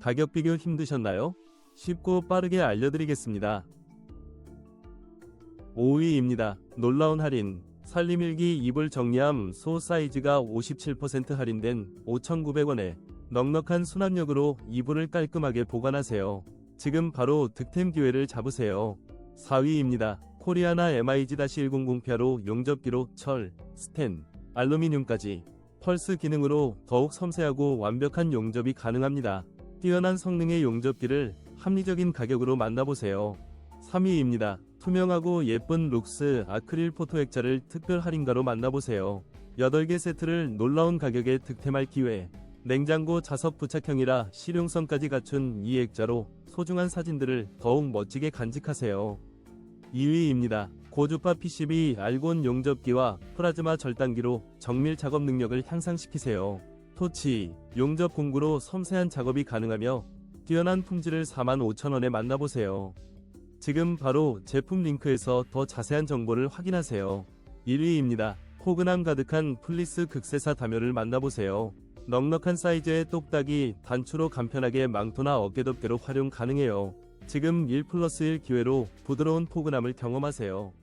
가격 비교 힘드셨나요? 쉽고 빠르게 알려드리겠습니다. 5위입니다. 놀라운 할인. 살림일기 이불 정리함 소 사이즈가 57% 할인된 5,900원에 넉넉한 수납력으로 이불을 깔끔하게 보관하세요. 지금 바로 득템 기회를 잡으세요. 4위입니다. 코리아나 MIG-100펴로 용접기로 철, 스텐, 알루미늄까지 펄스 기능으로 더욱 섬세하고 완벽한 용접이 가능합니다. 뛰어난 성능의 용접기를 합리적인 가격으로 만나보세요. 3위입니다. 투명하고 예쁜 룩스 아크릴 포토 액자를 특별 할인가로 만나보세요. 8개 세트를 놀라운 가격에 득템할 기회. 냉장고 자석 부착형이라 실용성까지 갖춘 이 액자로 소중한 사진들을 더욱 멋지게 간직하세요. 2위입니다. 고주파 PCB 알곤 용접기와 플라즈마 절단기로 정밀 작업 능력을 향상시키세요. 토치, 용접 공구로 섬세한 작업이 가능하며 뛰어난 품질을 45,000원에 만나보세요. 지금 바로 제품 링크에서 더 자세한 정보를 확인하세요. 1위입니다. 포근함 가득한 플리스 극세사 담요를 만나보세요. 넉넉한 사이즈의 똑딱이 단추로 간편하게 망토나 어깨덮개로 활용 가능해요. 지금 1 플러스 1 기회로 부드러운 포근함을 경험하세요.